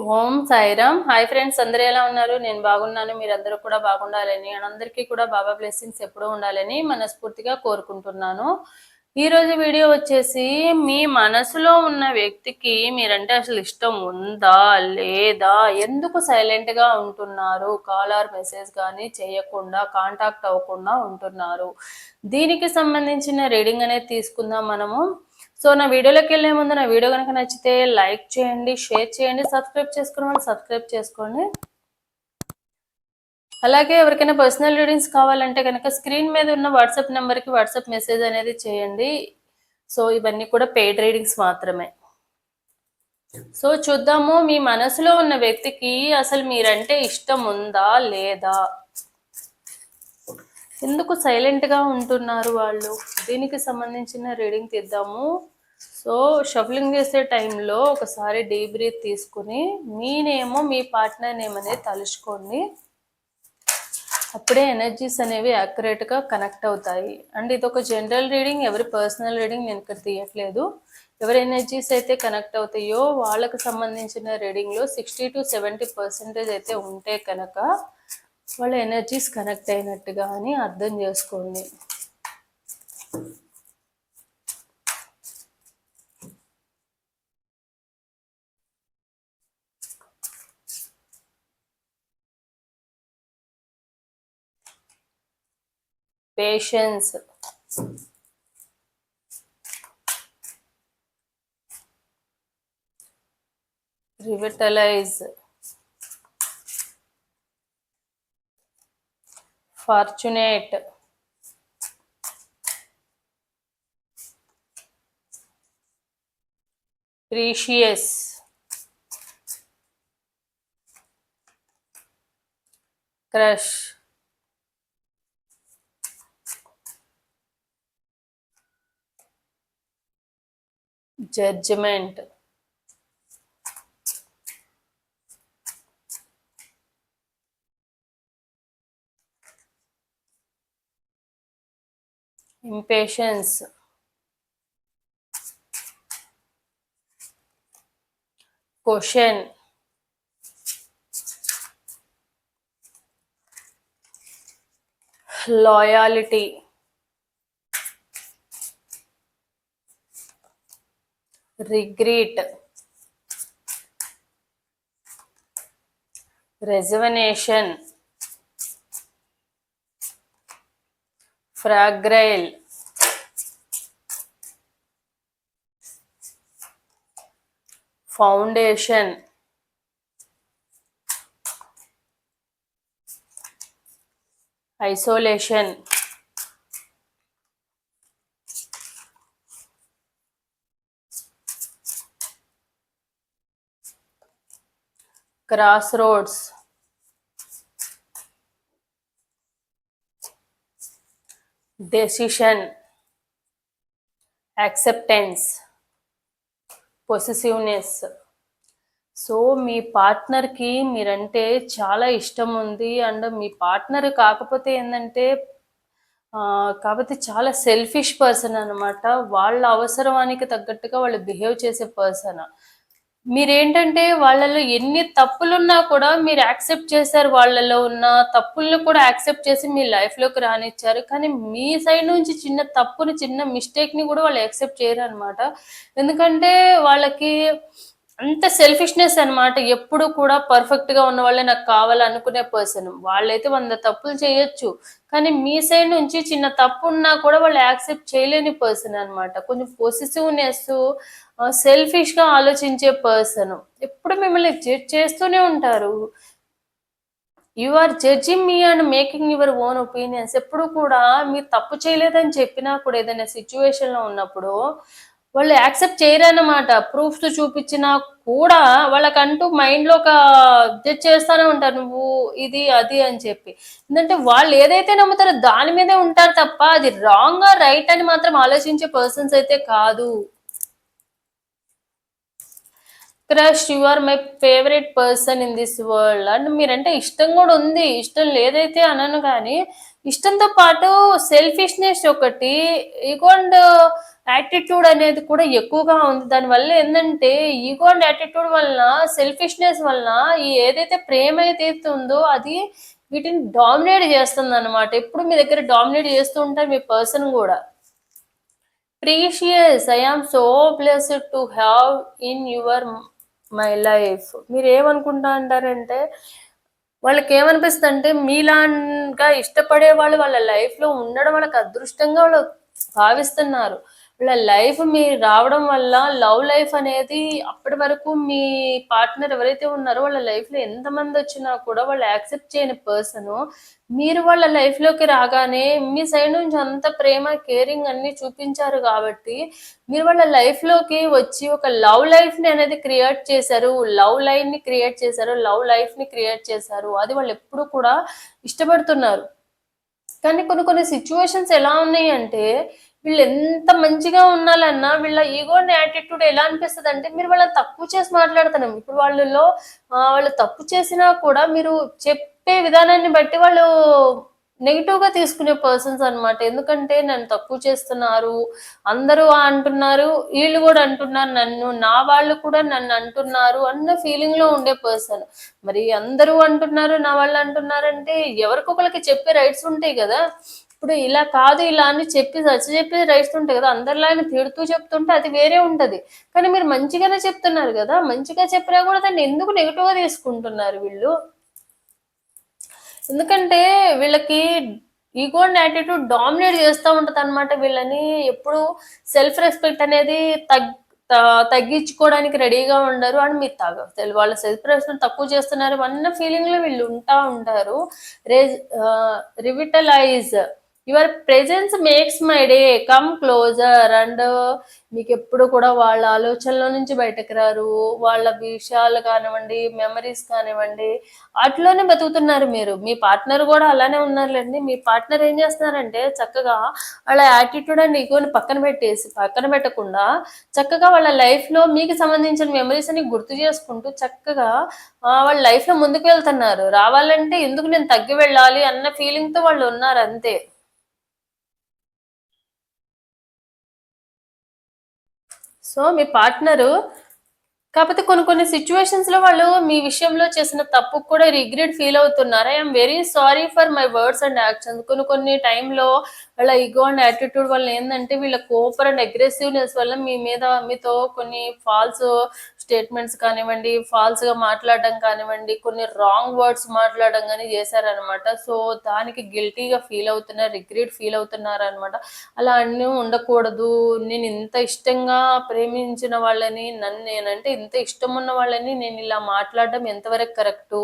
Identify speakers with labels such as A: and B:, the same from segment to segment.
A: ఓం Sairam. Hi friends అందరూ ఎలా ఉన్నారు? నేను బాగున్నాను. మీరందరూ కూడా బాగుండాలని అందరికీ కూడా బాబా బ్లెస్సింగ్స్ ఎప్పుడూ ఉండాలని మనస్ఫూర్తిగా కోరుకుంటున్నాను. ఈరోజు వీడియో వచ్చేసి మీ మనసులో ఉన్న వ్యక్తికి మీరంటే అసలు ఇష్టం ఉందా? లేదా? ఎందుకు సైలెంట్గా ఉంటున్నారు? కాల్ ఆర్ మెసేజ్ కానీ చేయకుండా కాంటాక్ట్ అవ్వకుండా ఉంటున్నారు? దీనికి సంబంధించిన రీడింగ్ అనేది తీసుకుందాం మనము. సో నా వీడియోలోకి వెళ్ళే ముందు నా వీడియో కనుక నచ్చితే లైక్ చేయండి షేర్ చేయండి సబ్స్క్రైబ్ చేసుకున్న వాళ్ళు సబ్స్క్రైబ్ చేసుకోండి. అలాగే ఎవరికైనా పర్సనల్ రీడింగ్స్ కావాలంటే కనుక స్క్రీన్ మీద ఉన్న వాట్సాప్ నెంబర్కి వాట్సాప్ మెసేజ్ అనేది చేయండి. సో ఇవన్నీ కూడా పెయిడ్ రీడింగ్స్ మాత్రమే. సో చూద్దాము మీ మనసులో ఉన్న వ్యక్తికి అసలు మీరంటే ఇష్టం ఉందా లేదా? ఎందుకు సైలెంట్గా ఉంటున్నారు వాళ్ళు? దీనికి సంబంధించిన రీడింగ్ తీద్దాము. సో షఫలింగ్ చేసే టైంలో ఒకసారి డీ బ్రీత్ తీసుకుని మీ నేమో మీ పార్ట్నర్ నేమ్ అనేది తలుచుకోండి. అప్పుడే ఎనర్జీస్ అనేవి యాక్యురేట్గా కనెక్ట్ అవుతాయి. అండ్ ఇది ఒక జనరల్ రీడింగ్ ఎవరి పర్సనల్ రీడింగ్ నేను ఇక్కడ తీయట్లేదు. ఎవరి ఎనర్జీస్ అయితే కనెక్ట్ అవుతాయో వాళ్ళకి సంబంధించిన రీడింగ్లో సిక్స్టీ టు సెవెంటీ పర్సెంటేజ్ అయితే ఉంటే కనుక వాళ్ళ ఎనర్జీస్ కనెక్ట్ అయినట్టుగా అని అర్థం చేసుకోండి. patience. Revitalize. Fortunate. Precious crush judgment impatience question. Loyalty. Regret. Rejuvenation. Fragile. Foundation. Isolation. Crossroads. Decision. Acceptance possessiveness so మీ పార్ట్నర్కి మీరంటే చాలా ఇష్టం ఉంది. అండ్ మీ పార్ట్నర్ కాకపోతే ఏంటంటే కాకపోతే చాలా సెల్ఫిష్ పర్సన్ అన్నమాట. వాళ్ళ అవసరానికి తగ్గట్టుగా వాళ్ళు బిహేవ్ చేసే పర్సన్ మీరేంటంటే వాళ్ళలో ఎన్ని తప్పులున్నా కూడా మీరు యాక్సెప్ట్ చేశారు వాళ్ళలో ఉన్న తప్పులను కూడా యాక్సెప్ట్ చేసి మీ లైఫ్లోకి రానిచ్చారు. కానీ మీ సైడ్ నుంచి చిన్న తప్పుని చిన్న మిస్టేక్ని కూడా వాళ్ళు యాక్సెప్ట్ చేయరు అనమాట ఎందుకంటే వాళ్ళకి అంత సెల్ఫిష్నెస్ అనమాట ఎప్పుడు కూడా పర్ఫెక్ట్గా ఉన్న వాళ్ళే నాకు కావాలనుకునే పర్సన్ వాళ్ళైతే వంద తప్పులు చేయొచ్చు. కానీ మీ సైడ్ నుంచి చిన్న తప్పు ఉన్నా కూడా వాళ్ళు యాక్సెప్ట్ చేయలేని పర్సన్ అనమాట కొంచెం పొసిసివ్నెస్ సెల్ఫిష్గా ఆలోచించే పర్సన్ ఎప్పుడు మిమ్మల్ని జడ్జ్ చేస్తూనే ఉంటారు. You are judging me and making your own opinions ఎప్పుడు కూడా మీరు తప్పు చేయలేదని చెప్పినా కూడా ఏదైనా సిచ్యువేషన్లో ఉన్నప్పుడు వాళ్ళు యాక్సెప్ట్ చేయరన్నమాట. ప్రూఫ్స్ చూపించినా కూడా వాళ్ళకంటూ మైండ్లో ఒక జడ్జ్ చేస్తానే ఉంటారు. నువ్వు ఇది అది అని చెప్పి. ఎందుకంటే వాళ్ళు ఏదైతే నమ్ముతారో దాని మీదే ఉంటారు తప్ప అది రాంగ్ రైట్ అని మాత్రం ఆలోచించే పర్సన్స్ అయితే కాదు. Crush you are my favourite person in this world. And మీరంటే ఇష్టం కూడా ఉంది ఇష్టం లేదైతే అనను కానీ ఇష్టంతో పాటు సెల్ఫిష్నెస్ ఒకటి ఈగో అండ్ యాటిట్యూడ్ అనేది కూడా ఎక్కువగా ఉంది. దానివల్ల ఏంటంటే ఈగో అండ్ యాటిట్యూడ్ వలన సెల్ఫిష్నెస్ వలన ఈ ఏదైతే ప్రేమ ఏదైతే ఉందో అది వీటిని డామినేట్ చేస్తుంది అనమాట ఎప్పుడు మీ దగ్గర డామినేట్ చేస్తూ ఉంటారు మీ పర్సన్ కూడా. Precious I am so blessed to have in your my life మీరు ఏమనుకుంటా అంటారంటే వాళ్ళకి ఏమనిపిస్తుంది అంటే మీలాగా ఇష్టపడే వాళ్ళు వాళ్ళ లైఫ్లో ఉండడం వాళ్ళకి అదృష్టంగా వాళ్ళు భావిస్తున్నారు. వాళ్ళ లైఫ్ మీరు రావడం వల్ల లవ్ లైఫ్ అనేది అప్పటి వరకు మీ పార్ట్నర్ ఎవరైతే ఉన్నారో వాళ్ళ లైఫ్లో ఎంతమంది వచ్చినా కూడా వాళ్ళు యాక్సెప్ట్ చేయని పర్సన్ మీరు వాళ్ళ లైఫ్లోకి రాగానే మీ సైడ్ నుంచి అంత ప్రేమ కేరింగ్ అన్ని చూపించారు కాబట్టి మీరు వాళ్ళ లైఫ్లోకి వచ్చి ఒక లవ్ లైఫ్ని అనేది క్రియేట్ చేశారు లవ్ లైన్ని క్రియేట్ చేశారు లవ్ లైఫ్ని క్రియేట్ చేశారు అది వాళ్ళు ఎప్పుడు కూడా ఇష్టపడుతున్నారు. కానీ కొన్ని కొన్ని సిచ్యువేషన్స్ ఎలా ఉన్నాయి అంటే వీళ్ళు ఎంత మంచిగా ఉండాలన్నా వీళ్ళ ఈగో యాటిట్యూడ్ ఎలా అనిపిస్తుంది అంటే మీరు వాళ్ళని తక్కువ చేసి మాట్లాడుతున్నాం ఇప్పుడు వాళ్ళలో వాళ్ళు తప్పు చేసినా కూడా మీరు చెప్పే విధానాన్ని బట్టి వాళ్ళు నెగిటివ్గా తీసుకునే పర్సన్స్ అనమాట ఎందుకంటే నన్ను తక్కువ చేస్తున్నారు అందరూ అంటున్నారు వీళ్ళు కూడా అంటున్నారు నన్ను నా వాళ్ళు కూడా నన్ను అంటున్నారు అన్న ఫీలింగ్లో ఉండే పర్సన్ మరి అందరూ అంటున్నారు నా వాళ్ళు అంటున్నారు అంటే ఎవరికొకరికి చెప్పే రైట్స్ ఉంటాయి కదా. ఇప్పుడు ఇలా కాదు ఇలా అని చెప్పి సచ్చి చెప్పి రైట్స్ ఉంటాయి కదా అందరిలా తిడుతూ చెప్తుంటే అది వేరే ఉంటది. కానీ మీరు మంచిగానే చెప్తున్నారు కదా మంచిగా చెప్పినా కూడా దాన్ని ఎందుకు నెగిటివ్గా తీసుకుంటున్నారు వీళ్ళు? ఎందుకంటే వీళ్ళకి ఈగో అండ్ యాటిట్యూడ్ డామినేట్ చేస్తూ ఉంటుంది అనమాట వీళ్ళని. ఎప్పుడు సెల్ఫ్ రెస్పెక్ట్ అనేది తగ్ తగ్గించుకోవడానికి రెడీగా ఉండరు. అని మీరు తగ్గ వాళ్ళ సెల్ఫ్ రెస్పెక్ట్ తక్కువ చేస్తున్నారు అన్న ఫీలింగ్లో వీళ్ళు ఉంటా ఉంటారు. రే revitalize your presence makes my day come closer and మీకు ఎప్పుడు కూడా వాళ్ళ ఆలోచనలో నుంచి బయటకు రారు. వాళ్ళ విషయాలు కానివ్వండి మెమరీస్ కానివ్వండి వాటిలోనే బతుకుతున్నారు మీరు. మీ పార్ట్నర్ కూడా అలానే ఉన్నారులేండి. మీ పార్ట్నర్ ఏం చేస్తున్నారంటే చక్కగా వాళ్ళ యాటిట్యూడ్ అండ్ ఈగోని పక్కన పెట్టేసి పక్కన పెట్టకుండా చక్కగా వాళ్ళ లైఫ్లో మీకు సంబంధించిన మెమరీస్ అని గుర్తు చేసుకుంటూ చక్కగా వాళ్ళ లైఫ్లో ముందుకు వెళ్తున్నారు. రావాలంటే ఎందుకు నేను తగ్గి వెళ్ళాలి అన్న ఫీలింగ్తో వాళ్ళు ఉన్నారు అంతే. సో మీ పార్ట్నరు కాకపోతే కొన్ని కొన్ని సిచ్యువేషన్స్లో వాళ్ళు మీ విషయంలో చేసిన తప్పు కూడా రిగ్రెట్ ఫీల్ అవుతున్నారు. I'm very sorry for my words and actions కొన్ని కొన్ని టైంలో వాళ్ళ ఈగో అండ్ యాటిట్యూడ్ వల్ల ఏంటంటే వీళ్ళ కోపర్ అండ్ అగ్రెసివ్నెస్ వల్ల మీ మీద మీతో కొన్ని ఫాల్స్ స్టేట్మెంట్స్ కానివ్వండి ఫాల్స్గా మాట్లాడడం కానివ్వండి కొన్ని రాంగ్ వర్డ్స్ మాట్లాడడం కానీ చేశారనమాట సో దానికి గిల్టీగా ఫీల్ అవుతున్నారు రిగ్రెట్ ఫీల్ అవుతున్నారు అనమాట అలా అన్నీ ఉండకూడదు. నేను ఇంత ఇష్టంగా ప్రేమించిన వాళ్ళని నన్ను నేనంటే ఇంత ఇష్టం ఉన్న వాళ్ళని నేను ఇలా మాట్లాడడం ఎంతవరకు కరెక్టు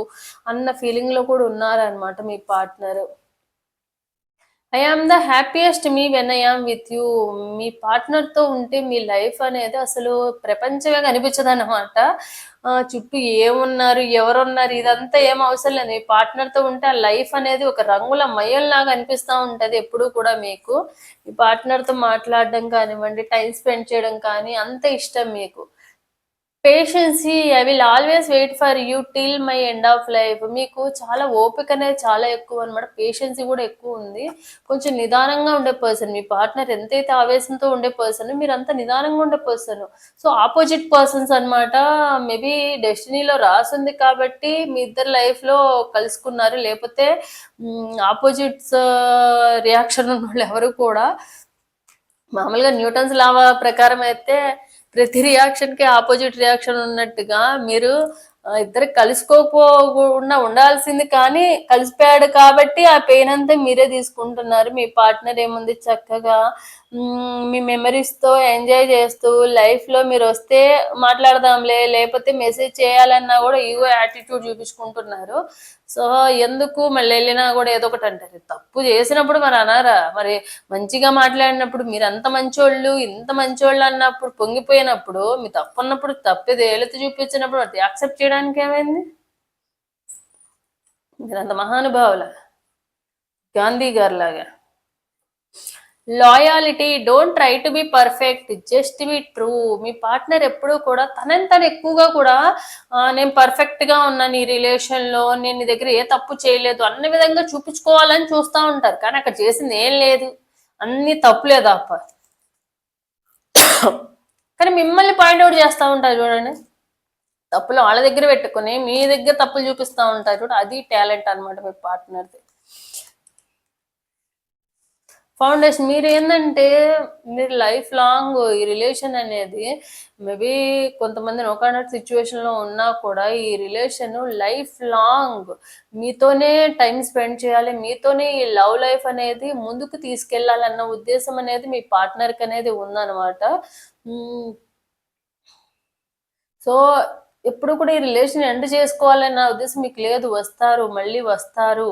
A: అన్న ఫీలింగ్లో కూడా ఉన్నారనమాట మీ partner I am the happiest me when I am with you మీ పార్ట్నర్తో ఉంటే మీ లైఫ్ అనేది అసలు ప్రపంచమే కనిపించదు అనమాట చుట్టూ ఏమున్నారు ఎవరున్నారు ఇదంతా ఏం అవసరం లేదు. మీ పార్ట్నర్తో ఉంటే ఆ లైఫ్ అనేది ఒక రంగుల మయంలాగా అనిపిస్తూ ఉంటుంది ఎప్పుడూ కూడా మీకు. మీ పార్ట్నర్తో మాట్లాడడం కానివ్వండి టైం స్పెండ్ చేయడం కానీ అంత ఇష్టం మీకు. Patience I will always wait for you till my end of life మీకు చాలా ఓపిక అనేది చాలా ఎక్కువ అనమాట పేషెన్సీ కూడా ఎక్కువ ఉంది. కొంచెం నిదానంగా ఉండే పర్సన్ మీ పార్ట్నర్ ఎంతైతే ఆవేశంతో ఉండే పర్సన్ మీరు అంత నిదానంగా ఉండే పర్సన్ సో ఆపోజిట్ పర్సన్స్ అనమాట మేబీ డెస్టినీలో రాసింది కాబట్టి మీ ఇద్దరు లైఫ్లో కలుసుకున్నారు. లేకపోతే ఆపోజిట్స్ రియాక్షన్ ఉన్న వాళ్ళు ఎవరు కూడా మామూలుగా న్యూటన్స్ లావా ప్రకారం అయితే ప్రతి రియాక్షన్కి ఆపోజిట్ రియాక్షన్ ఉన్నట్టుగా మీరు ఇద్దరు కలుసుకోకుండా ఉండాల్సింది కానీ కలిసిపోయాడు కాబట్టి ఆ పెయిన్ అంతా మీరే తీసుకుంటున్నారు. మీ పార్ట్నర్ ఏముంది చక్కగా మీ మెమరీస్తో ఎంజాయ్ చేస్తూ లైఫ్లో మీరు వస్తే మాట్లాడదాంలే లేకపోతే మెసేజ్ చేయాలన్నా కూడా ఈగో యాటిట్యూడ్ చూపించుకుంటున్నారు. సో ఎందుకు మళ్ళీ వెళ్ళినా కూడా ఏదో ఒకటి అంటారు. తప్పు చేసినప్పుడు మరి అనారా? మరి మంచిగా మాట్లాడినప్పుడు మీరు అంత మంచోళ్ళు ఇంత మంచోళ్ళు అన్నప్పుడు పొంగిపోయినప్పుడు మీ తప్పు ఉన్నప్పుడు తప్పేది ఏలెత్తి చూపించినప్పుడు అది యాక్సెప్ట్ చేయడానికి ఏమైంది? మీరు అంత మహానుభావుల? గాంధీ గారు లాగా loyalty don't try to be perfect just be true me partner ఎప్పుడూ కూడా తనని తను ఎక్కువగా కూడా నేను పర్ఫెక్ట్గా ఉన్నాను ఈ రిలేషన్లో నేను నీ దగ్గర ఏ తప్పు చేయలేదు అన్ని విధంగా చూపించుకోవాలని చూస్తూ ఉంటారు. కానీ అక్కడ చేసింది ఏం లేదు. అన్ని తప్పులేదు అప్ప కానీ మిమ్మల్ని పాయింట్అవుట్ చేస్తూ ఉంటారు చూడండి. తప్పులు వాళ్ళ దగ్గర పెట్టుకుని మీ దగ్గర తప్పులు చూపిస్తూ ఉంటారు చూడ. అది టాలెంట్ అన్నమాట మీ పార్ట్నర్ది ఫౌండేషన్. మీరు ఏంటంటే మీరు లైఫ్ లాంగ్ ఈ రిలేషన్ అనేది మేబీ కొంతమంది ఒకనొక సిచ్యువేషన్లో ఉన్నా కూడా ఈ రిలేషన్ లైఫ్ లాంగ్ మీతోనే టైం స్పెండ్ చేయాలి మీతోనే ఈ లవ్ లైఫ్ అనేది ముందుకు తీసుకెళ్ళాలన్న ఉద్దేశం అనేది మీ పార్ట్నర్కి అనేది ఉందన్నమాట. సో ఎప్పుడు కూడా ఈ రిలేషన్ ఎండ్ చేసుకోవాలని నా ఉద్దేశం మీకు లేదు. వస్తారు మళ్ళీ వస్తారు.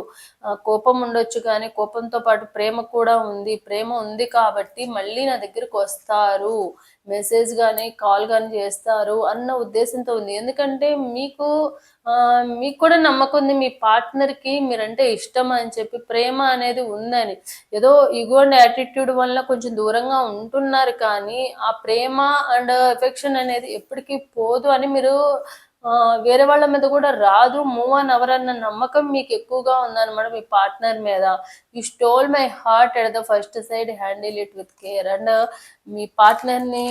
A: కోపం ఉండొచ్చు కానీ కోపంతో పాటు ప్రేమ కూడా ఉంది. ప్రేమ ఉంది కాబట్టి మళ్ళీ నా దగ్గరికి వస్తారు. మెసేజ్ కానీ కాల్ కానీ చేస్తారు అన్న ఉద్దేశంతో ఉంది. ఎందుకంటే మీకు మీకు కూడా నమ్మకం ఉంది మీ పార్ట్నర్కి మీరంటే ఇష్టం అని చెప్పి ప్రేమ అనేది ఉందని. ఏదో ఇగో అండ్ యాటిట్యూడ్ వల్ల కొంచెం దూరంగా ఉంటున్నారు కానీ ఆ ప్రేమ అండ్ ఎఫెక్షన్ అనేది ఎప్పటికీ పోదు అని మీరు వేరే వాళ్ళ మీద కూడా రాదు. మూవ్ ఆన్ అవరన్న నమ్మకం మీకు ఎక్కువగా ఉందన్నమాట మీ పార్ట్నర్ మీద. You stole my heart at the first sight handle it with care and మీ పార్ట్నర్ని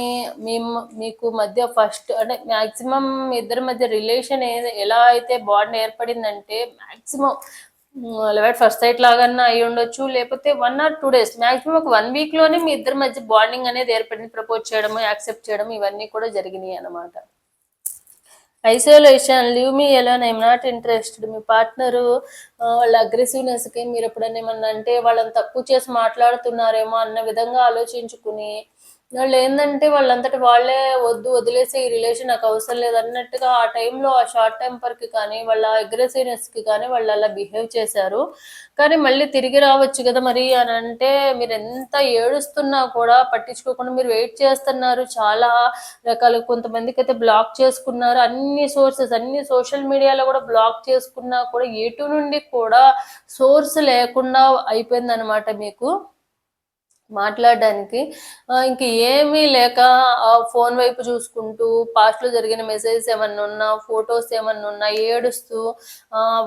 A: మేము మీకు మధ్య ఫస్ట్ అంటే మ్యాక్సిమం ఇద్దరి మధ్య రిలేషన్ ఎలా అయితే bond ఏర్పడిందంటే maximum love at first sight లాగన్నా అయి ఉండొచ్చు. లేకపోతే one or two days maximum ఒక వన్ వీక్లోనే మీ ఇద్దరి మధ్య బాండింగ్ అనేది ఏర్పడింది. ప్రపోజ్ చేయడము యాక్సెప్ట్ చేయడం ఇవన్నీ కూడా జరిగినాయి అన్నమాట. Isolation leave me alone I'm not interested. Me partner వాళ్ళ అగ్రెసివ్నెస్కి మీరు ఎప్పుడైనా ఏమన్నా అంటే వాళ్ళని తక్కువ చేసి మాట్లాడుతున్నారేమో అన్న విధంగా ఆలోచించుకుని వాళ్ళు ఏంటంటే వాళ్ళంతటి వాళ్ళే వద్దు వదిలేసే ఈ రిలేషన్ నాకు అవసరం లేదు అన్నట్టుగా ఆ టైంలో ఆ షార్ట్ టెంపర్కి కానీ వాళ్ళ అగ్రెసివ్నెస్కి కానీ వాళ్ళు అలా బిహేవ్ చేశారు. కానీ మళ్ళీ తిరిగి రావచ్చు కదా మరి అని అంటే మీరు ఎంత ఏడుస్తున్నా కూడా పట్టించుకోకుండా మీరు వెయిట్ చేస్తున్నారు. చాలా రకాలు కొంతమందికి అయితే బ్లాక్ చేసుకున్నారు. అన్ని సోర్సెస్ అన్ని సోషల్ మీడియాలో కూడా బ్లాక్ చేసుకున్నా కూడా ఎటు నుండి కూడా సోర్స్ లేకుండా అయిపోయింది అనమాట మీకు. మాట్లాడడానికి. ఇంక ఏమీ లేక ఆ ఫోన్ వైపు చూసుకుంటూ పాస్ట్లో జరిగిన మెసేజెస్ ఏమన్నా ఉన్నా ఫొటోస్ ఏమన్నా ఉన్నా ఏడుస్తూ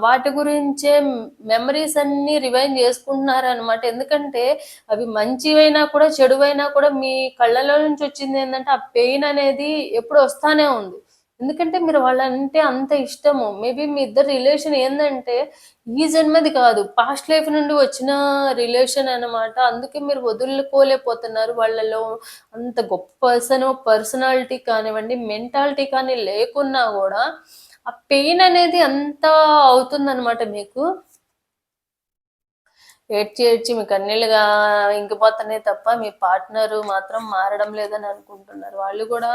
A: వాటి గురించే మెమరీస్ అన్ని రివైన్ చేసుకుంటున్నారు అనమాట ఎందుకంటే అవి మంచివైనా కూడా చెడువైనా కూడా మీ కళ్ళలో నుంచి వచ్చింది ఏంటంటే ఆ పెయిన్ అనేది ఎప్పుడు వస్తానే ఉంది. ఎందుకంటే మీరు వాళ్ళంటే అంత ఇష్టము. మేబీ మీ ఇద్దరు రిలేషన్ ఏంటంటే ఈ జన్మది కాదు. పాస్ట్ లైఫ్ నుండి వచ్చిన రిలేషన్ అన్నమాట. అందుకే మీరు వదులుకోలేకపోతున్నారు. వాళ్ళలో అంత గొప్ప పర్సన్ పర్సనాలిటీ కానివ్వండి మెంటాలిటీ కానీ లేకున్నా కూడా ఆ పెయిన్ అనేది అంత అవుతుందన్నమాట మీకు. ఏడ్చి ఏడ్చి మీ కన్నీళ్ళుగా ఇంకిపోతున్నాయి తప్ప మీ పార్ట్నర్ మాత్రం మారడం లేదని అనుకుంటున్నారు. వాళ్ళు కూడా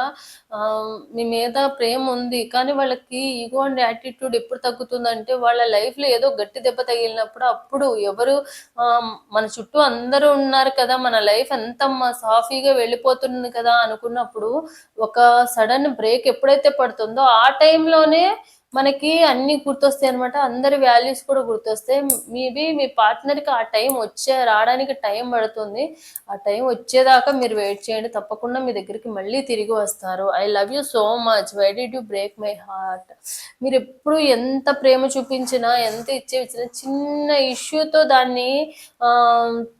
A: మీ మీద ప్రేమ ఉంది కానీ వాళ్ళకి ఈగో అండ్ యాటిట్యూడ్ ఎప్పుడు తగ్గుతుందంటే వాళ్ళ లైఫ్లో ఏదో గట్టి దెబ్బ తగిలినప్పుడు అప్పుడు ఎవరు మన చుట్టూ అందరూ ఉన్నారు కదా మన లైఫ్ ఎంత సాఫీగా వెళ్ళిపోతుంది కదా అనుకున్నప్పుడు ఒక సడన్ బ్రేక్ ఎప్పుడైతే పడుతుందో ఆ టైంలోనే మనకి అన్ని గుర్తొస్తాయి అనమాట అందరి వాల్యూస్ కూడా గుర్తొస్తాయి. మేబీ మీ పార్ట్నర్కి ఆ టైం వచ్చే రావడానికి టైం పడుతుంది. ఆ టైం వచ్చేదాకా మీరు వెయిట్ చేయండి. తప్పకుండా మీ దగ్గరికి మళ్ళీ తిరిగి వస్తారు. I love you so much why did you break my heart మీరు ఎప్పుడు ఎంత ప్రేమ చూపించినా ఎంత ఇచ్చే ఇచ్చినా చిన్న ఇష్యూతో దాన్ని ఆ,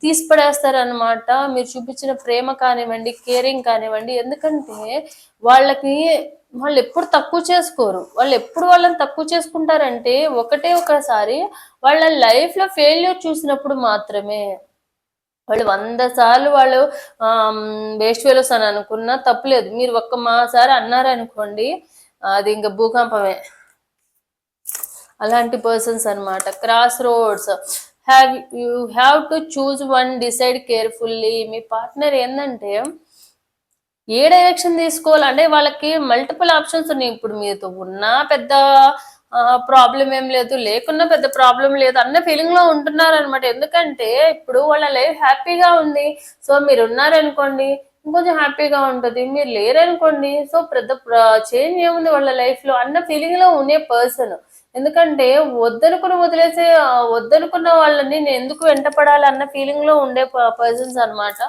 A: తీసిపడేస్తారు అనమాట మీరు చూపించిన ప్రేమ కానివ్వండి కేరింగ్ కానివ్వండి. ఎందుకంటే వాళ్ళకి వాళ్ళు ఎప్పుడు తక్కువ చేసుకోరు. వాళ్ళు ఎప్పుడు వాళ్ళని తక్కువ చేసుకుంటారంటే ఒకటే ఒకసారి వాళ్ళ లైఫ్లో ఫెయిల్యూర్ చూసినప్పుడు మాత్రమే. వాళ్ళు వంద సార్లు వాళ్ళు వేస్ట్ ఫెలోస్ అని అనుకున్నా తప్పులేదు. మీరు ఒక్క మాసారి అన్నారనుకోండి అది ఇంకా భూకంపమే. అలాంటి పర్సన్స్ అనమాట crossroads have you have to choose one decide carefully me partner ఏంటంటే ఏ డైరెక్షన్ తీసుకోవాలంటే వాళ్ళకి మల్టిపుల్ ఆప్షన్స్ ఉన్నాయి. ఇప్పుడు మీతో ఉన్నా పెద్ద ప్రాబ్లం ఏం లేదు. లేకున్నా పెద్ద ప్రాబ్లం లేదు అన్న ఫీలింగ్లో ఉంటున్నారు అనమాట ఎందుకంటే ఇప్పుడు వాళ్ళ లైఫ్ హ్యాపీగా ఉంది. సో మీరు ఉన్నారనుకోండి ఇంకొంచెం హ్యాపీగా ఉంటుంది. మీరు లేరనుకోండి సో పెద్ద చేంజ్ ఏముంది వాళ్ళ లైఫ్లో అన్న ఫీలింగ్లో ఉండే పర్సన్ ఎందుకంటే వద్దనుకుని వదిలేసే వద్దనుకున్న వాళ్ళని నేను ఎందుకు వెంటపడాలి అన్న ఫీలింగ్లో ఉండే పర్సన్స్ అన్నమాట.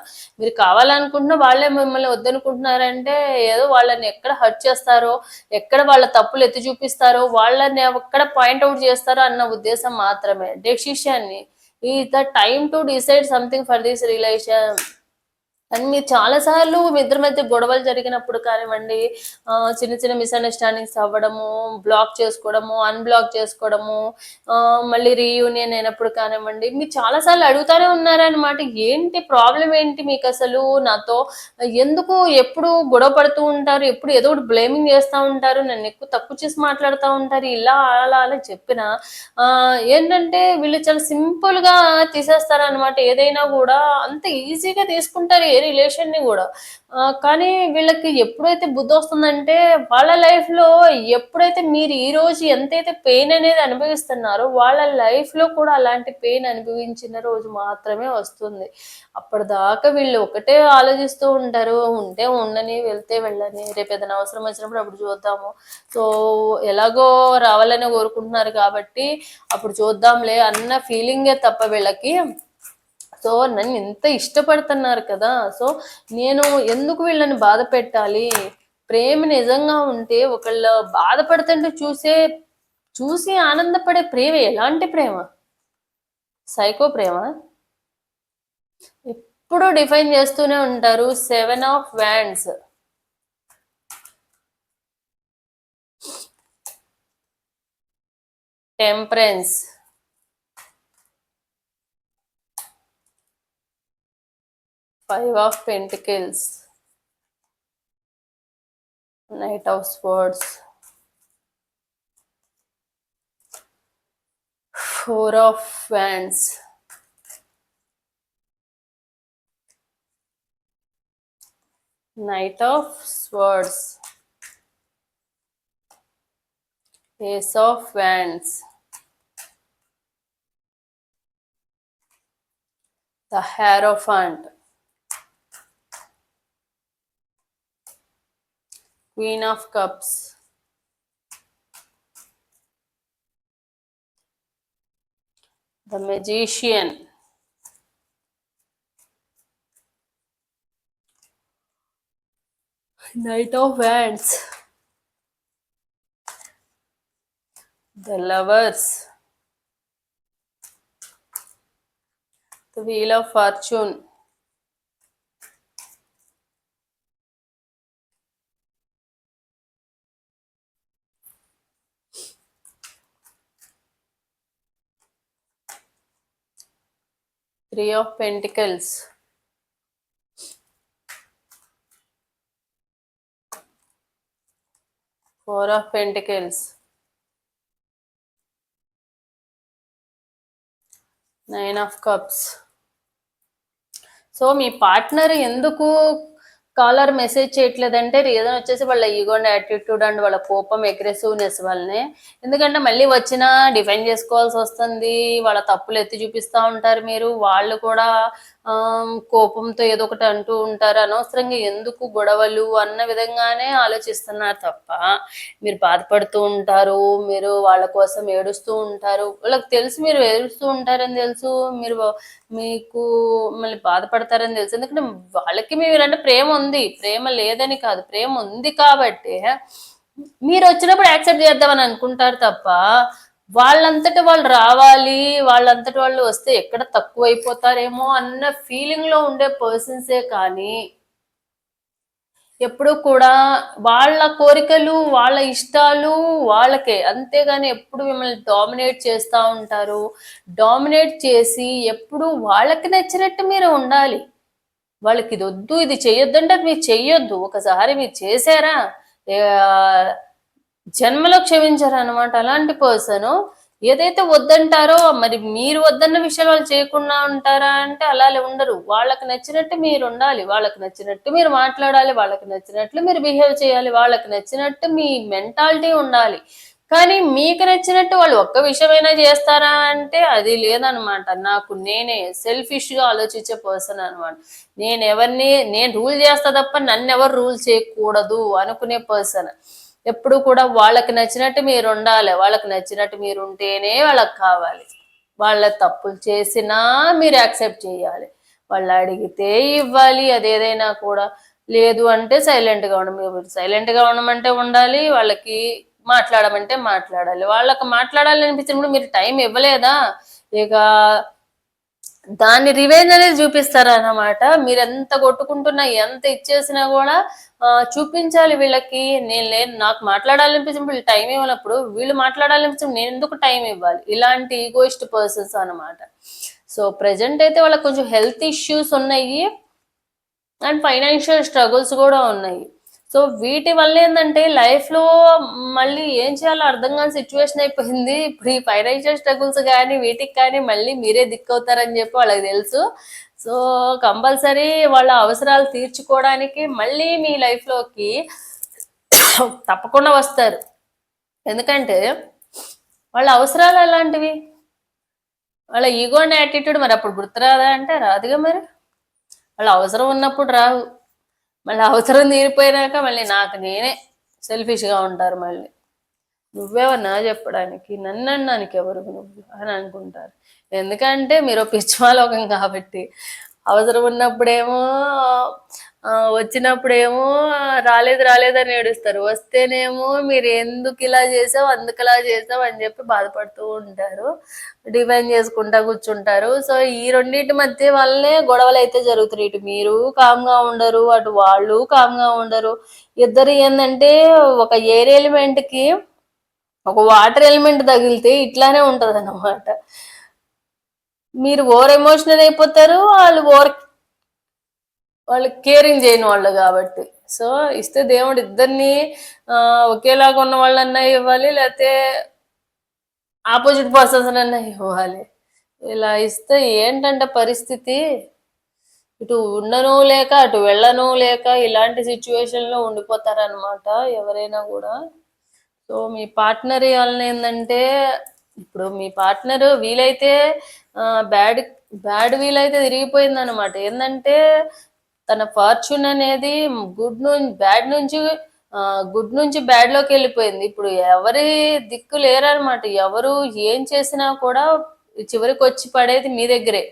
A: మీరు కావాలనుకుంటున్న వాళ్ళే మిమ్మల్ని వద్దనుకుంటున్నారంటే ఏదో వాళ్ళని ఎక్కడ హర్ట్ చేస్తారో ఎక్కడ వాళ్ళ తప్పులు ఎత్తి చూపిస్తారో వాళ్ళని ఎక్కడ పాయింట్ అవుట్ చేస్తారో అన్న ఉద్దేశం మాత్రమే. డెసిషన్ ఈ the time to decide something for this relation and మీరు చాలా సార్లు మీ ఇద్దరి మధ్య గొడవలు జరిగినప్పుడు కానివ్వండి చిన్న చిన్న మిస్అండర్స్టాండింగ్స్ అవ్వడము బ్లాక్ చేసుకోవడము అన్బ్లాక్ చేసుకోవడము మళ్ళీ రీయూనియన్ అయినప్పుడు కానివ్వండి మీరు చాలా సార్లు అడుగుతానే ఉన్నారనమాట ఏంటి ప్రాబ్లం ఏంటి మీకు అసలు? నాతో ఎందుకు ఎప్పుడు గొడవ పడుతూ ఉంటారు? ఎప్పుడు ఏదో ఒకటి బ్లేమింగ్ చేస్తూ ఉంటారు? నన్ను ఎక్కువ తక్కువ చేసి మాట్లాడుతూ ఉంటారు? ఇలా అలా అలా చెప్పిన ఏంటంటే వీళ్ళు చాలా సింపుల్గా తీసేస్తారనమాట ఏదైనా కూడా అంత ఈజీగా తీసుకుంటారు. ఏ రిలేషన్ని కూడా. కానీ వీళ్ళకి ఎప్పుడైతే బుద్ధి వస్తుందంటే వాళ్ళ లైఫ్లో ఎప్పుడైతే మీరు ఈ రోజు ఎంతైతే పెయిన్ అనేది అనుభవిస్తున్నారో వాళ్ళ లైఫ్లో కూడా అలాంటి పెయిన్ అనుభవించిన రోజు మాత్రమే వస్తుంది. అప్పటిదాకా వీళ్ళు ఒకటే ఆలోచిస్తూ ఉంటారు. ఉంటే ఉండని వెళ్తే వెళ్ళని రేపు ఏదైనా అవసరం వచ్చినప్పుడు అప్పుడు చూద్దాము. సో ఎలాగో రావాలని కోరుకుంటున్నారు కాబట్టి అప్పుడు చూద్దాంలే అన్న ఫీలింగే తప్ప వీళ్ళకి సో నన్ను ఎంత ఇష్టపడుతున్నారు కదా సో నేను ఎందుకు వీళ్ళని బాధ పెట్టాలి? ప్రేమ నిజంగా ఉంటే ఒకళ్ళు బాధపడుతుంటే చూసే చూసి ఆనందపడే ప్రేమ ఎలాంటి ప్రేమ? సైకో ప్రేమ? ఎప్పుడు డిఫైన్ చేస్తూనే ఉంటారు seven of wands temperance. five of pentacles. Knight of swords. Four of wands. Knight of swords. Ace of wands. The hierophant Queen of Cups, the Magician, Knight of Wands, the Lovers, the Wheel of Fortune, three of pentacles four of pentacles nine of cups so me partner ఎందుకు call or message చేయట్లేదంటే reason వచ్చేసి వాళ్ళ ఈగోండ్ attitude and వాళ్ళ కోపం aggressiveness వల్లనే. ఎందుకంటే మళ్ళీ వచ్చినా డిఫైన్ చేసుకోవాల్సి వస్తుంది. వాళ్ళ తప్పులు ఎత్తి చూపిస్తూ ఉంటారు మీరు. వాళ్ళు కూడా కోపంతో ఏదో ఒకటి అంటూ ఉంటారు. అనవసరంగా ఎందుకు గొడవలు అన్న విధంగానే ఆలోచిస్తున్నారు తప్ప మీరు బాధపడుతూ ఉంటారు. మీరు వాళ్ళ కోసం ఏడుస్తూ ఉంటారు. వాళ్ళకి తెలుసు మీరు ఏడుస్తూ ఉంటారని తెలుసు. మీరు మీకు మళ్ళీ బాధపడతారని తెలుసు. ఎందుకంటే వాళ్ళకి మీరంటే ప్రేమ ఉంది. ప్రేమ లేదని కాదు. ప్రేమ ఉంది కాబట్టి మీరు వచ్చినప్పుడు యాక్సెప్ట్ చేద్దామని అనుకుంటారు తప్ప వాళ్ళంతటి వాళ్ళు రావాలి వాళ్ళంతటి వాళ్ళు వస్తే ఎక్కడ తక్కువ అయిపోతారేమో అన్న ఫీలింగ్లో ఉండే పర్సన్సే కానీ ఎప్పుడు కూడా వాళ్ళ కోరికలు వాళ్ళ ఇష్టాలు వాళ్ళకే. అంతేగాని ఎప్పుడు మిమ్మల్ని డామినేట్ చేస్తూ ఉంటారు. డామినేట్ చేసి ఎప్పుడు వాళ్ళకి నచ్చినట్టు మీరు ఉండాలి. వాళ్ళకి ఇది వద్దు ఇది చెయ్యొద్దంటే అది మీరు చెయ్యొద్దు. ఒకసారి మీరు చేశారా? జన్మలో క్షమించారా అనమాట అలాంటి పర్సన్. ఏదైతే వద్దంటారో మరి మీరు వద్దన్న విషయాలు వాళ్ళు చేయకుండా ఉంటారా అంటే అలా ఉండరు. వాళ్ళకి నచ్చినట్టు మీరు ఉండాలి వాళ్ళకి నచ్చినట్టు మీరు మాట్లాడాలి వాళ్ళకి నచ్చినట్లు మీరు బిహేవ్ చేయాలి వాళ్ళకి నచ్చినట్టు మీ మెంటాలిటీ ఉండాలి. కానీ మీకు నచ్చినట్టు వాళ్ళు ఒక్క విషయమైనా చేస్తారా అంటే అది లేదనమాట నాకు నేనే సెల్ఫిష్గా ఆలోచించే పర్సన్ అనమాట నేను ఎవరిని నేను రూల్ చేస్తా తప్ప నన్ను ఎవరు రూల్ చేయకూడదు అనుకునే పర్సన్ ఎప్పుడు కూడా వాళ్ళకి నచ్చినట్టు మీరు ఉండాలి. వాళ్ళకి నచ్చినట్టు మీరు ఉంటేనే వాళ్ళకి కావాలి. వాళ్ళ తప్పులు చేసినా మీరు యాక్సెప్ట్ చేయాలి. వాళ్ళు అడిగితే ఇవ్వాలి అదేదైనా కూడా. లేదు అంటే సైలెంట్గా ఉండడం సైలెంట్గా ఉండమంటే ఉండాలి. వాళ్ళకి మాట్లాడమంటే మాట్లాడాలి. వాళ్ళకి మాట్లాడాలి అనిపించినప్పుడు మీరు టైం ఇవ్వలేదా? ఇక దాన్ని రివెంజ్ అనేది చూపిస్తారు అన్నమాట మీరు ఎంత కొట్టుకుంటున్నా ఎంత ఇచ్చేసినా కూడా చూపించాలి వీళ్ళకి. నేను లేదు నాకు మాట్లాడాలనిపించినప్పుడు వీళ్ళు టైం ఇవ్వనప్పుడు వీళ్ళు మాట్లాడాలనిపించినప్పుడు నేను ఎందుకు టైం ఇవ్వాలి? ఇలాంటి ఈగోయిస్ట్ పర్సన్స్ అన్నమాట. సో ప్రజెంట్ అయితే వాళ్ళకి కొంచెం హెల్త్ ఇష్యూస్ ఉన్నాయి. అండ్ ఫైనాన్షియల్ స్ట్రగుల్స్ కూడా ఉన్నాయి. సో వీటి వల్ల ఏంటంటే లైఫ్లో మళ్ళీ ఏం చేయాలో అర్థం కాని సిచ్యువేషన్ అయిపోయింది. ఇప్పుడు ఈ ఫైనాన్షియల్ స్ట్రగుల్స్ కానీ వీటికి కానీ మళ్ళీ మీరే దిక్కవుతారని చెప్పి వాళ్ళకి తెలుసు. సో కంపల్సరీ వాళ్ళ అవసరాలు తీర్చుకోవడానికి మళ్ళీ మీ లైఫ్లోకి తప్పకుండా వస్తారు. ఎందుకంటే వాళ్ళ అవసరాలు అలాంటివి వాళ్ళ ఈగో అండ్ యాటిట్యూడ్ మరి అప్పుడు గుర్తురాదా అంటే రాదుగా మరి? వాళ్ళ అవసరం ఉన్నప్పుడు రావు. మళ్ళీ అవసరం తీరిపోయినాక మళ్ళీ నాకు నేనే సెల్ఫిష్గా ఉంటారు మళ్ళీ. నువ్వెవన్నా చెప్పడానికి నన్ను అనడానికి ఎవరు నువ్వు అని అనుకుంటారు. ఎందుకంటే మీరు పిచ్చిమాలోకం కాబట్టి అవసరం ఉన్నప్పుడేమో వచ్చినప్పుడేమో రాలేదు రాలేదని ఏడుస్తారు. వస్తేనేమో మీరు ఎందుకు ఇలా చేసావు అందుకు ఇలా చేసావు అని చెప్పి బాధపడుతూ ఉంటారు. డిఫైన్ చేసుకుంటా కూర్చుంటారు. సో ఈ రెండింటి మధ్య వల్లనే గొడవలు అయితే జరుగుతున్నాయి ఇటు మీరు కామ్గా ఉండరు అటు వాళ్ళు కామ్గా ఉండరు. ఇద్దరు ఏంటంటే ఒక ఎయిర్ ఎలిమెంట్కి ఒక వాటర్ ఎలిమెంట్ తగిలితే ఇట్లానే ఉంటుంది అన్నమాట మీరు ఓవర్ ఎమోషనల్ అయిపోతారు వాళ్ళు ఓవర్ వాళ్ళు కేరింగ్ చేయని వాళ్ళు కాబట్టి. సో ఇస్తే దేవుడు ఇద్దరిని ఒకేలాగా ఉన్న వాళ్ళన్నా ఇవ్వాలి లేకపోతే ఆపోజిట్ పర్సన్స్ అన్నా ఇవ్వాలి. ఇలా ఇస్తే ఏంటంటే పరిస్థితి? ఇటు ఉండను లేక అటు వెళ్ళను లేక ఇలాంటి సిచ్యువేషన్లో ఉండిపోతారనమాట ఎవరైనా కూడా. సో మీ పార్ట్నర్ వలన ఏంటంటే ఇప్పుడు మీ పార్ట్నర్ వీలైతే బ్యాడ్ బ్యాడ్ వీలైతే తిరిగిపోయింది అనమాట ఏంటంటే తన ఫార్చ్యూన్ అనేది గుడ్ నుంచి బ్యాడ్ నుంచి గుడ్ నుంచి బ్యాడ్లోకి వెళ్ళిపోయింది. ఇప్పుడు ఎవరి దిక్కు లేరనమాట. ఎవరు ఏం చేసినా కూడా చివరికి వచ్చి పడేది మీ దగ్గరే.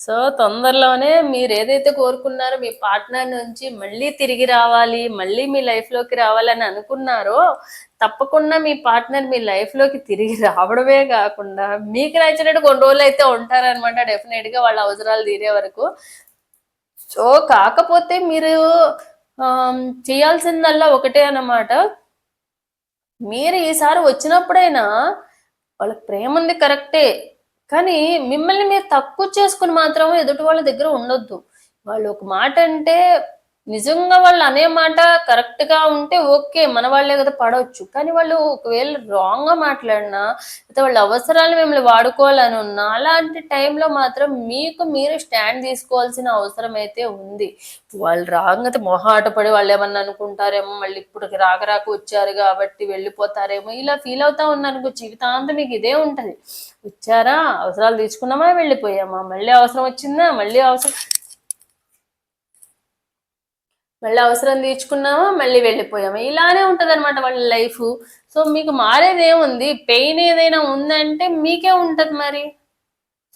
A: సో తొందరలోనే మీరు ఏదైతే కోరుకున్నారో మీ పార్ట్నర్ నుంచి మళ్ళీ తిరిగి రావాలి మళ్ళీ మీ లైఫ్లోకి రావాలని అనుకున్నారో తప్పకుండా మీ పార్ట్నర్ మీ లైఫ్లోకి తిరిగి రావడమే కాకుండా మీకు నచ్చినట్టు కొన్ని రోజులు అయితే ఉంటారనమాట. డెఫినెట్గా వాళ్ళ అవసరాలు తీరే వరకు. సో కాకపోతే మీరు చేయాల్సిందల్లా ఒకటే అన్నమాట. మీరు ఈసారి వచ్చినప్పుడైనా వాళ్ళకి ప్రేమ ఉంది కరెక్టే. కానీ మిమ్మల్ని మీరు తక్కువ చేసుకుని మాత్రం ఎదుటి వాళ్ళ దగ్గర ఉండొద్దు. వాళ్ళు ఒక మాట అంటే నిజంగా వాళ్ళు అనే మాట కరెక్ట్గా ఉంటే ఓకే మన వాళ్ళే కదా పడవచ్చు. కానీ వాళ్ళు ఒకవేళ రాంగ్గా మాట్లాడినా అయితే వాళ్ళ అవసరాలు మిమ్మల్ని వాడుకోవాలని ఉన్నా అలాంటి టైంలో మాత్రం మీకు మీరు స్టాండ్ తీసుకోవాల్సిన అవసరం అయితే ఉంది. వాళ్ళు రాంగ్ అయితే మొహాట పడి వాళ్ళు ఏమన్నా అనుకుంటారేమో మళ్ళీ ఇప్పుడు రాక రాక వచ్చారు కాబట్టి వెళ్ళిపోతారేమో ఇలా ఫీల్ అవుతా ఉన్నాను జీవితాంతం మీకు ఇదే ఉంటది. వచ్చారా? అవసరాలు తీసుకున్నామా? వెళ్ళిపోయామా? మళ్ళీ అవసరం వచ్చిందా? మళ్ళీ అవసరం మళ్ళీ అవసరం తీర్చుకున్నామా మళ్ళీ వెళ్ళిపోయామా? ఇలానే ఉంటుంది అనమాట వాళ్ళ లైఫ్ సో మీకు మారేది ఏముంది పెయిన్ ఏదైనా ఉందంటే మీకే ఉంటుంది మరి.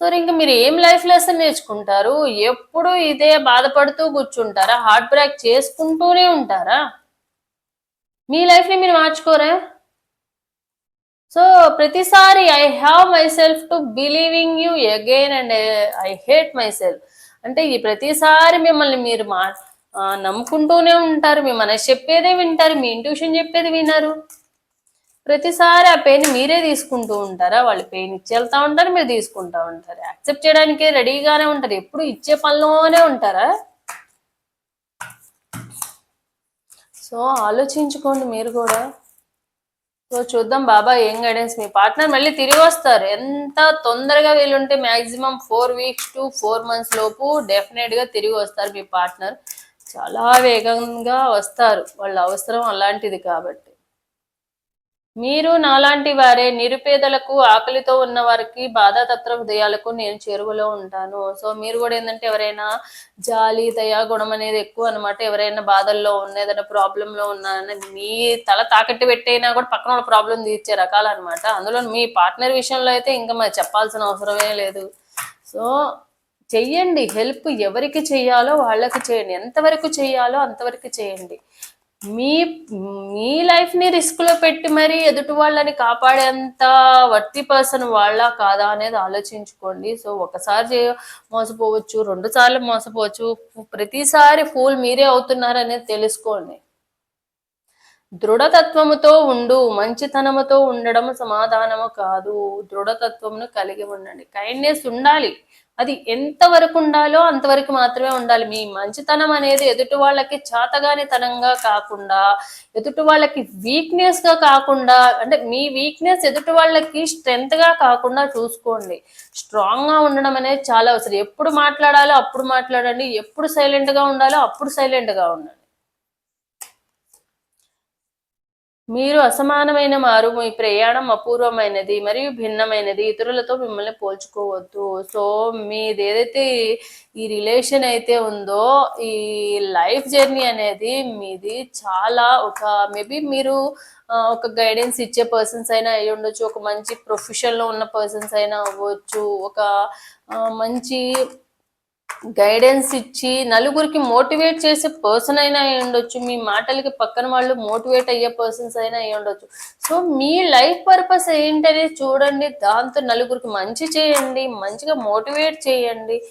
A: సో ఇంకా మీరు ఏం లైఫ్ లెసన్ నేర్చుకుంటారు? ఎప్పుడు ఇదే బాధపడుతూ కూర్చుంటారా? హార్ట్ బ్రేక్ చేసుకుంటూనే ఉంటారా? మీ లైఫ్ని మీరు మార్చుకోరా? సో ప్రతిసారి I have myself to believing you again and I hate myself అంటే ఈ ప్రతిసారి మిమ్మల్ని మీరు మార్చు నమ్ముకుంటూనే ఉంటారు. మీ మనసు చెప్పేదే వింటారు. మీ ఇంట్యూషన్ చెప్పేది వినరు. ప్రతిసారి ఆ పెయిన్ మీరే తీసుకుంటూ ఉంటారా? వాళ్ళు పెయిన్ ఇచ్చేళ్తా ఉంటారు మీరు తీసుకుంటా ఉంటారు. యాక్సెప్ట్ చేయడానికి రెడీగానే ఉంటారు. ఎప్పుడు ఇచ్చే పనిలోనే ఉంటారా? సో ఆలోచించుకోండి మీరు కూడా. సో చూద్దాం బాబా ఏం గైడెన్స్ మీ పార్ట్నర్ మళ్ళీ తిరిగి వస్తారు. ఎంత తొందరగా వీలుంటే maximum four weeks to four months లోపు డెఫినెట్గా తిరిగి వస్తారు మీ పార్ట్నర్ చాలా వేగంగా వస్తారు. వాళ్ళ అవసరం అలాంటిది కాబట్టి. మీరు నాలాంటి వారే నిరుపేదలకు ఆకలితో ఉన్న వారికి బాధాతత్ర హృదయాలకు నేను చేరువలో ఉంటాను. సో మీరు కూడా ఏంటంటే ఎవరైనా జాలి దయా గుణం అనేది ఎక్కువ అనమాట ఎవరైనా బాధల్లో ఉన్న ఏదైనా ప్రాబ్లంలో ఉన్నారని మీ తల తాకట్టు పెట్టైనా కూడా పక్కన వాళ్ళ ప్రాబ్లం తీర్చే రకాలు అనమాట అందులో మీ పార్ట్నర్ విషయంలో అయితే ఇంకా మరి చెప్పాల్సిన అవసరమే లేదు. సో చెయ్యండి హెల్ప్ ఎవరికి చేయాలో వాళ్ళకి చేయండి. ఎంతవరకు చేయాలో అంతవరకు చేయండి. మీ మీ లైఫ్ని రిస్క్లో పెట్టి మరీ ఎదుటి వాళ్ళని కాపాడేంత వర్తి పర్సన్ వాళ్ళ కాదా అనేది ఆలోచించుకోండి. సో ఒకసారి మోసపోవచ్చు రెండు సార్లు మోసపోవచ్చు. ప్రతిసారి ఫూల్ మీరే అవుతున్నారనేది తెలుసుకోండి. దృఢతత్వముతో ఉండు మంచితనముతో ఉండడం సమాధానము కాదు. దృఢతత్వమును కలిగి ఉండండి. కైండ్నెస్ ఉండాలి. అది ఎంతవరకు ఉండాలో అంతవరకు మాత్రమే ఉండాలి. మీ మంచితనం అనేది ఎదుటి వాళ్ళకి చాతగాని తనంగా కాకుండా ఎదుటి వాళ్ళకి వీక్నెస్గా కాకుండా అంటే మీ వీక్నెస్ ఎదుటి వాళ్ళకి స్ట్రెంగ్త్గా కాకుండా చూసుకోండి. స్ట్రాంగ్గా ఉండడం అనేది చాలా అవసరం. ఎప్పుడు మాట్లాడాలో అప్పుడు మాట్లాడండి. ఎప్పుడు సైలెంట్గా ఉండాలో అప్పుడు సైలెంట్గా ఉండండి. మీరు అసమానమైన మారు మీ ప్రయాణం అపూర్వమైనది మరియు భిన్నమైనది. ఇతరులతో మిమ్మల్ని పోల్చుకోవద్దు. సో మీది ఏదైతే ఈ రిలేషన్ అయితే ఉందో ఈ లైఫ్ జర్నీ అనేది మీది చాలా ఒక మేబీ మీరు ఒక గైడెన్స్ ఇచ్చే పర్సన్స్ అయినా అయి ఉండొచ్చు. ఒక మంచి ప్రొఫెషన్లో ఉన్న పర్సన్స్ అయినా అవ్వచ్చు. ఒక మంచి గైడెన్స్ ఇచ్చి నలుగురికి మోటివేట్ చేసే పర్సన్ అయినా అయి ఉండొచ్చు. మీ మాటలకి పక్కన వాళ్ళు మోటివేట్ అయ్యే పర్సన్స్ అయినా అయి ఉండొచ్చు. సో మీ లైఫ్ పర్పస్ ఏంటనేది చూడండి. దాంతో నలుగురికి మంచి చేయండి మంచిగా మోటివేట్ చేయండి.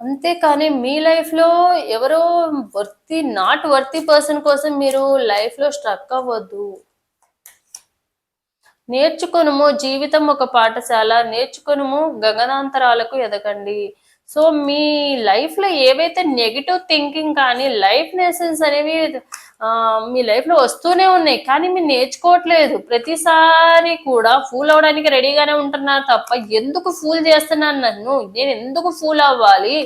A: అంతేకాని మీ లైఫ్లో ఎవరో వర్తి నాట్ వర్తి పర్సన్ కోసం మీరు లైఫ్లో స్ట్రక్ అవ్వద్దు. నేర్చుకొనుము జీవితం ఒక పాఠశాల నేర్చుకొనుము గగనాంతరాలకు ఎదగండి. సో మీ లైఫ్లో ఏవైతే నెగిటివ్ థింకింగ్ కానీ లైఫ్ లెసన్స్ అనేవి మీ లైఫ్లో వస్తూనే ఉన్నాయి కానీ మీరు నేర్చుకోవట్లేదు. ప్రతిసారి కూడా ఫూల్ అవడానికి రెడీగానే ఉంటున్నారు తప్ప ఎందుకు ఫూల్ చేస్తున్నాను నన్ను? నేను ఎందుకు ఫూల్ అవ్వాలి?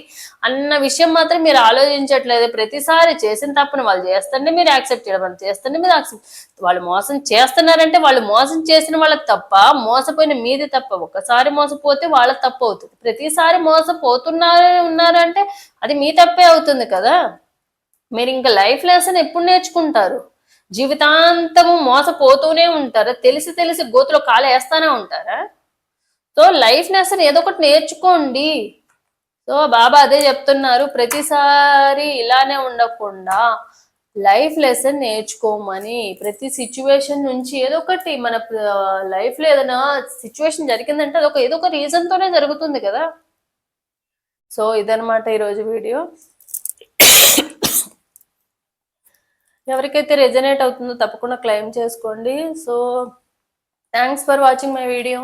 A: అన్న విషయం మాత్రం మీరు ఆలోచించట్లేదు. ప్రతిసారి చేసిన తప్పును వాళ్ళు చేస్తుంటే మీరు యాక్సెప్ట్ చేయడం వాళ్ళు చేస్తుంటే మీరు యాక్సెప్ట్ వాళ్ళు మోసం చేస్తున్నారంటే వాళ్ళు మోసం చేసిన వాళ్ళకి తప్ప మోసపోయిన మీది తప్ప ఒకసారి మోసపోతే వాళ్ళ తప్పు అవుతుంది. ప్రతిసారి మోసపోతున్నారు ఉన్నారంటే అది మీ తప్పే అవుతుంది కదా? మీరు ఇంకా లైఫ్ లెసన్ ఎప్పుడు నేర్చుకుంటారు? జీవితాంతము మోసపోతూనే ఉంటారా? తెలిసి తెలిసి గోతులో కాలు వేస్తానే ఉంటారా? సో లైఫ్ లెసన్ ఏదో ఒకటి నేర్చుకోండి. సో బాబా అదే చెప్తున్నారు ప్రతిసారి ఇలానే ఉండకుండా లైఫ్ లెసన్ నేర్చుకోమని. ప్రతి సిచ్యువేషన్ నుంచి ఏదో ఒకటి మన లైఫ్లో ఏదైనా సిచ్యువేషన్ జరిగిందంటే అదొక ఏదో ఒక రీజన్తోనే జరుగుతుంది కదా? సో ఇదనమాట ఈరోజు వీడియో. ఎవరికైతే రెజనేట్ అవుతుందో తప్పకుండా క్లెయిమ్ చేసుకోండి. So thanks for watching my video.